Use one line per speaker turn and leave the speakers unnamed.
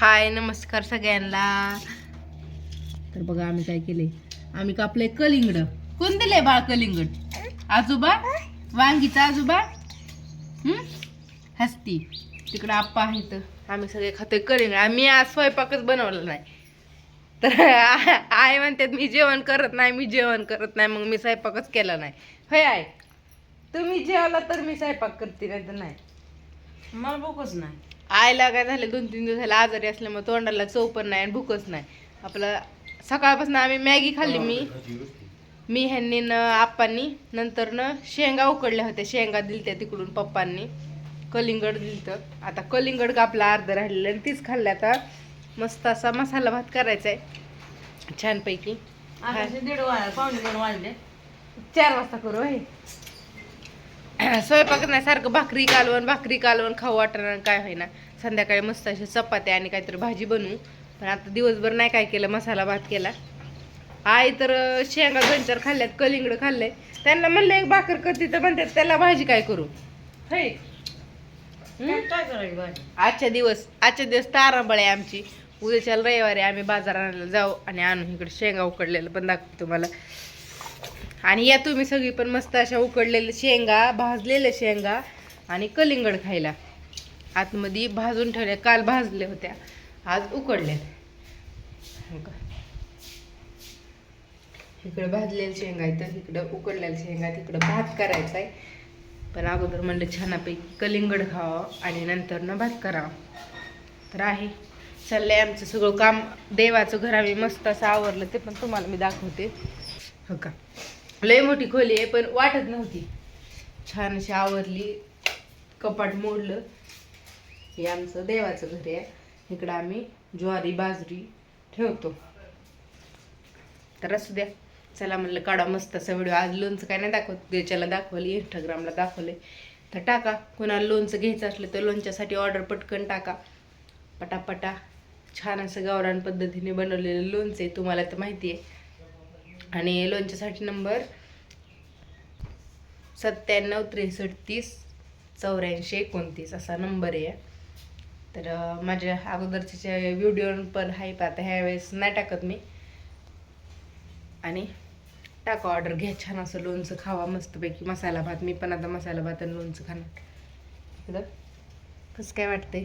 हाय नमस्कार सगळ्यांना. तर बघा आम्ही काय केले? आम्ही कापले कलिंगड. कोण दिले बाळ कलिंगड? आजोबा? वांगीचा आजोबा? हम्म हसती. तिकडं आप्पा आहे तर आम्ही सगळे खातोय कलिंगड. आम्ही आज स्वयंपाकच बनवला नाही. तर आई म्हणतात मी जेवण करत नाही मी जेवण करत नाही. मग मी स्वयंपाकच केला नाही. होय आय तुम्ही जेवला तर मी स्वयंपाक करते नाही तर नाही.
मला भूकच नाही.
आईला काय झालं दोन तीन दिवसाला आजारी असल्यामुळे तोंडाला चव पण नाही आणि भूकच नाही. आपलं सकाळपासून आम्ही मॅगी खाल्ली मी. मी ह्यांनी न आप्पांनी नंतर न शेंगा उकडल्या होत्या. शेंगा दिलत्या तिकडून पप्पांनी. कलिंगड दिलतं. आता कलिंगड कापला अर्ध राहिलेलं आणि तीच खाल्ल्या आता. मस्त असा मसाला भात करायचा आहे छानपैकी
दीड वाजले.
चार वाजता करू हे स्वयंपाक नाही सारखं भाकरी कालवण भाकरी कालवण खाऊ वाटणार काय होईना. संध्याकाळी मस्त अशा चपात्या आणि काहीतरी भाजी बनवू. पण आता दिवसभर नाही काय केलं मसाला भात केला. आई तर शेंगा दोन चार खाल्ल्यात कलिंगड खाल्लंय. त्यांना म्हणलं एक भाकर करते तर म्हणतात त्याला भाजी काय करू?
भाजी?
आजच्या दिवस आजच्या दिवस तारांबळ आहे आमची. उद्याच्या रविवारी आम्ही बाजाराला जाऊ आणि आणू इकडे शेंगा उकडलेलं पण दाखवतो तुम्हाला. आणि या तुम्ही सगळी पण मस्त अशा उकडलेल्या शेंगा भाजलेल्या शेंगा आणि कलिंगड खायला. आतमध्ये भाजून ठेवल्या काल भाजल्या होत्या. आज उकडल्या हो का इकडं भाजलेल्या शेंगा आहे तर इकडं उकडलेल्या शेंगा तिकडं भात करायचा आहे. पण अगोदर म्हणलं छानापैकी कलिंगड खावं आणि नंतर ना भात करावं. तर आहे. चाललंय आमचं सगळं काम. देवाचं घर आम्ही मस्त असं आवरलं ते पण तुम्हाला मी दाखवते. हो का? लय मोठी खोली आहे पण वाटत नव्हती. छान अशी आवरली कपाट मोडलं. हे आमचं देवाचं घर आहे. इकडं आम्ही ज्वारी बाजरी ठेवतो. तर असू द्या. चला म्हणलं काढा मस्त असा व्हिडिओ आज लोणचं काय नाही दाखवत. त्याच्याला दाखवली इंस्टाग्रामला दाखवले तर टाका. कोणाला लोणचं घ्यायचं असलं तर लोणच्यासाठी ऑर्डर पटकन टाका. पटापटा. छान असं गावरान पद्धतीने बनवलेलं लोणचं आहे. तुम्हाला तर माहिती आहे. आणि लोणच्यासाठी नंबर सत्त्याण्णव त्रेसष्ट तीस चौऱ्याऐंशी एकोणतीस असा नंबर आहे. तर माझ्या अगोदरच्या व्हिडिओ पण आहे आता ह्यावेळेस नाही टाकत मी. आणि टाका ऑर्डर घ्या छान असं लोणचं खावा मस्तपैकी मसाला भात. मी पण आता मसाला भात आणि लोणचं खाणार. कसं काय वाटतंय?